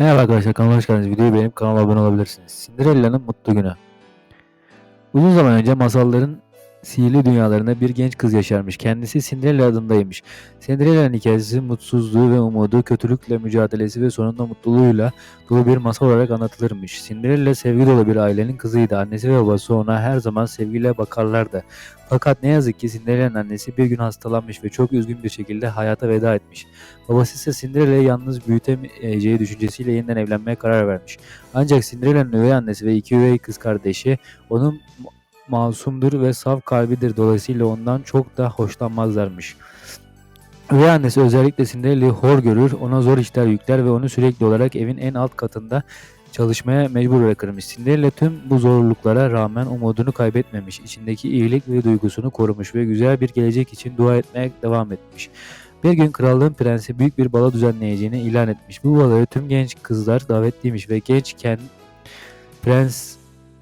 Merhaba arkadaşlar kanalıma hoş geldiniz. Videoyu beğenip kanala abone olabilirsiniz. Cinderella'nın mutlu günü. Uzun zaman önce masalların sihirli dünyalarında bir genç kız yaşarmış. Kendisi Cinderella adındaymış. Cinderella'nın hikayesi mutsuzluğu ve umudu, kötülükle mücadelesi ve sonunda mutluluğuyla dolu bir masal olarak anlatılırmış. Cinderella sevgi dolu bir ailenin kızıydı. Annesi ve babası ona her zaman sevgiyle bakarlardı. Fakat ne yazık ki Cinderella'nın annesi bir gün hastalanmış ve çok üzgün bir şekilde hayata veda etmiş. Babası ise Cinderella'yı yalnız büyütemeyeceği düşüncesiyle yeniden evlenmeye karar vermiş. Ancak Cinderella'nın üvey annesi ve iki üvey kız kardeşi onun masumdur ve saf kalbidir dolayısıyla ondan çok da hoşlanmazlarmış. Üvey annesi özellikle Cinderella'yı hor görür, ona zor işler yükler ve onu sürekli olarak evin en alt katında çalışmaya mecbur bırakırmış. Cinderella tüm bu zorluklara rağmen umudunu kaybetmemiş, içindeki iyilik ve duygusunu korumuş ve güzel bir gelecek için dua etmeye devam etmiş. Bir gün krallığın prensi büyük bir balo düzenleyeceğini ilan etmiş. Bu baloya tüm genç kızlar davetliymiş ve gençken prens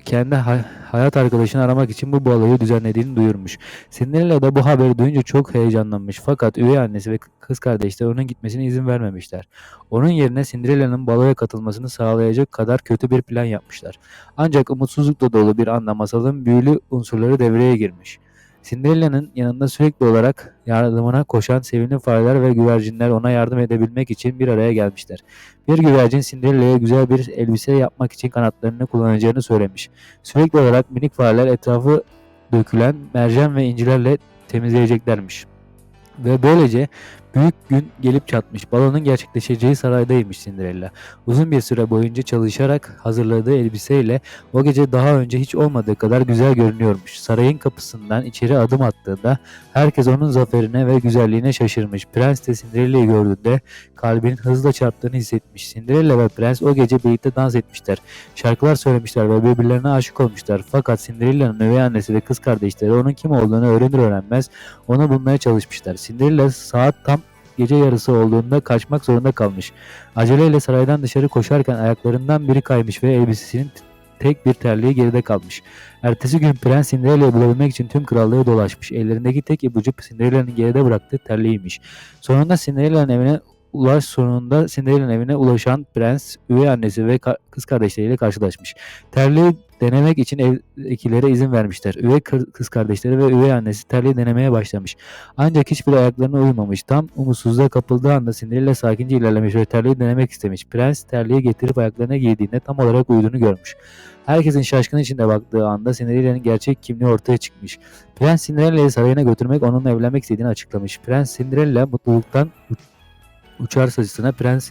kendi hay- hayat arkadaşını aramak için bu baloyu düzenlediğini duyurmuş. Cinderella da bu haberi duyunca çok heyecanlanmış fakat üvey annesi ve kız kardeşleri onun gitmesine izin vermemişler. Onun yerine Cinderella'nın baloya katılmasını sağlayacak kadar kötü bir plan yapmışlar. Ancak umutsuzlukla dolu bir anda masalın büyülü unsurları devreye girmiş. Cinderella'nın yanında sürekli olarak yardımına koşan sevimli fareler ve güvercinler ona yardım edebilmek için bir araya gelmişler. Bir güvercin Cinderella'ya güzel bir elbise yapmak için kanatlarını kullanacağını söylemiş. Sürekli olarak minik fareler etrafı dökülen mercan ve incilerle temizleyeceklermiş. Ve böylece büyük gün gelip çatmış. Balonun gerçekleşeceği saraydaymış Cinderella. Uzun bir süre boyunca çalışarak hazırladığı elbiseyle o gece daha önce hiç olmadığı kadar güzel görünüyormuş. Sarayın kapısından içeri adım attığında herkes onun zaferine ve güzelliğine şaşırmış. Prens de Cinderella'yı gördüğünde kalbinin hızla çarptığını hissetmiş. Cinderella ve prens o gece birlikte dans etmişler. Şarkılar söylemişler ve birbirlerine aşık olmuşlar. Fakat Cinderella'nın üvey annesi ve kız kardeşleri onun kim olduğunu öğrenir öğrenmez onu bulmaya çalışmışlar. Cinderella saat tam gece yarısı olduğunda kaçmak zorunda kalmış. Aceleyle saraydan dışarı koşarken ayaklarından biri kaymış ve elbisesinin tek bir terliği geride kalmış. Ertesi gün prens Cinderella'yı bulabilmek için tüm krallığı dolaşmış. Ellerindeki tek ipucu Cinderella'nın geride bıraktığı terliğiymiş. Sonunda Cinderella'nın evine ulaş sonunda Cinderella'nın evine ulaşan prens, üvey annesi ve kız kardeşleriyle karşılaşmış. Terliği denemek için evdekilere izin vermişler. Üvey kız kardeşleri ve üvey annesi terliği denemeye başlamış. Ancak hiçbir ayaklarına uymamış. Tam umutsuzluğa kapıldığı anda Cinderella sakince ilerlemiş ve terliği denemek istemiş. Prens terliği getirip ayaklarına giydiğinde tam olarak uyduğunu görmüş. Herkesin şaşkın içinde baktığı anda Cinderella'nın gerçek kimliği ortaya çıkmış. Prens Cinderella'yı sarayına götürmek onunla evlenmek istediğini açıklamış. Prens Cinderella mutluluktan uçar saçısına prens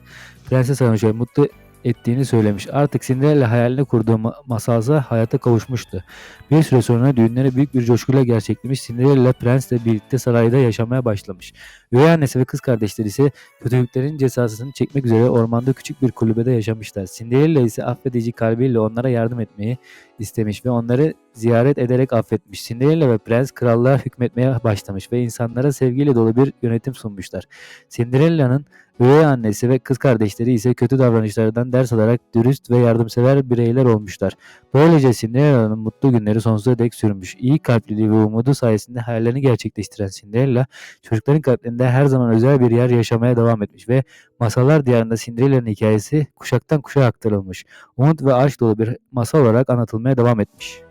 prenses aramış ve mutlu ettiğini söylemiş. Artık Cinderella hayalini kurduğu ma- masalsa hayata kavuşmuştu. Bir süre sonra düğünleri büyük bir coşkuyla gerçeklemiş. Cinderella prensle birlikte sarayda yaşamaya başlamış. Üvey annesi ve kız kardeşleri ise kötülüklerin cezasını çekmek üzere ormanda küçük bir kulübede yaşamışlar. Cinderella ise affedici kalbiyle onlara yardım etmeyi istemiş ve onları ziyaret ederek affetmiş. Cinderella ve prens krallığa hükmetmeye başlamış ve insanlara sevgiyle dolu bir yönetim sunmuşlar. Cinderella'nın üvey annesi ve kız kardeşleri ise kötü davranışlardan ders alarak dürüst ve yardımsever bireyler olmuşlar. Böylece Cinderella'nın mutlu günleri sonsuza dek sürmüş. İyi kalpliliği ve umudu sayesinde hayallerini gerçekleştiren Cinderella, çocukların kalplerinde her zaman özel bir yer yaşamaya devam etmiş ve masallar diyarında Cinderella'nın hikayesi kuşaktan kuşağa aktarılmış. Umut ve aşk dolu bir masal olarak anlatılmaya devam etmiş.